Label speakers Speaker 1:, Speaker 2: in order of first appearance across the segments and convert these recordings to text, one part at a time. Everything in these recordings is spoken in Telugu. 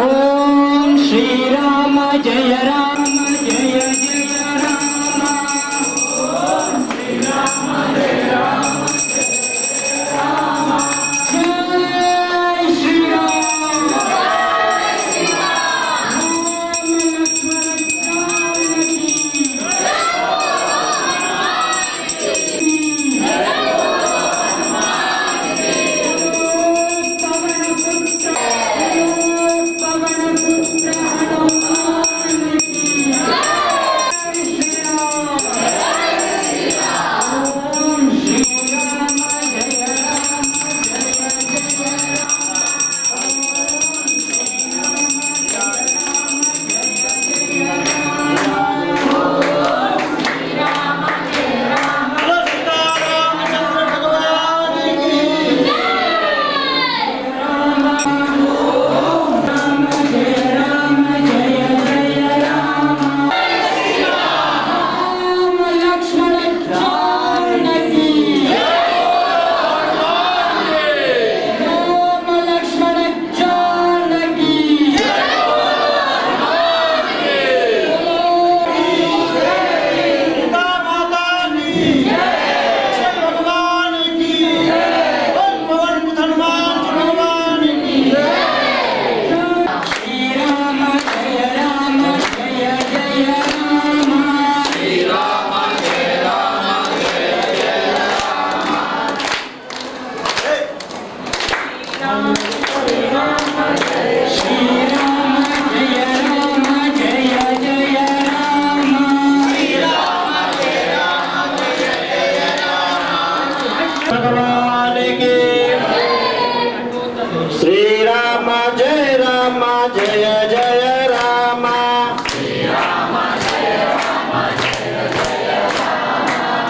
Speaker 1: Om Shriram Jai Ram. Україна!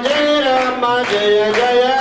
Speaker 2: Jai Rama Jai Jai